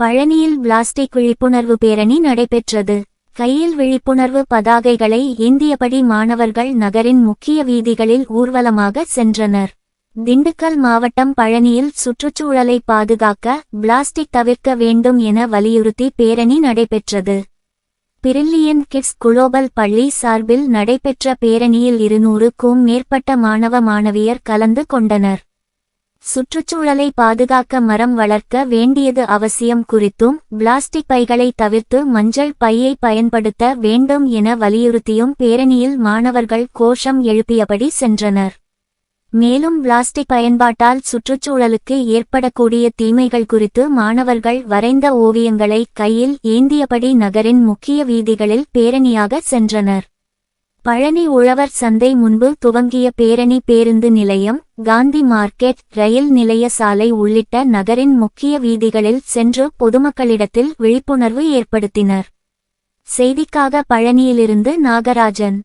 பழனியில் பிளாஸ்டிக் விழிப்புணர்வு பேரணி நடைபெற்றது. கையில் விழிப்புணர்வு பதாகைகளை ஏந்தியபடி மாணவர்கள் நகரின் முக்கிய வீதிகளில் ஊர்வலமாக சென்றனர். திண்டுக்கல் மாவட்டம் பழனியில் சுற்றுச்சூழலை பாதுகாக்க பிளாஸ்டிக் தவிர்க்க வேண்டும் என வலியுறுத்தி பேரணி நடைபெற்றது. பிரில்லியன் கிட்ஸ் குளோபல் பள்ளி சார்பில் நடைபெற்ற பேரணியில் இருநூறுக்கும் மேற்பட்ட மாணவ மாணவியர் கலந்து கொண்டனர். சுற்றுச்சூழலை பாதுகாக்க மரம் வளர்க்க வேண்டியது அவசியம் குறித்தும் பிளாஸ்டிக் பைகளை தவிர்த்து மஞ்சள் பையை பயன்படுத்த வேண்டும் என வலியுறுத்தியும் பேரணியில் மாணவர்கள் கோஷம் எழுப்பியபடி சென்றனர். மேலும் பிளாஸ்டிக் பயன்பாட்டால் சுற்றுச்சூழலுக்கு ஏற்படக்கூடிய தீமைகள் குறித்து மாணவர்கள் வரைந்த ஓவியங்களை கையில் ஏந்தியபடி நகரின் முக்கிய வீதிகளில் பேரணியாக சென்றனர். பழனி உழவர் சந்தை முன்பு துவங்கிய பேரணி பேருந்து நிலையம் காந்தி மார்க்கெட் ரயில் நிலைய சாலை உள்ளிட்ட நகரின் முக்கிய வீதிகளில் சென்று பொதுமக்களிடத்தில் விழிப்புணர்வு ஏற்படுத்தினர். செய்திக்காக பழனியிலிருந்து நாகராஜன்.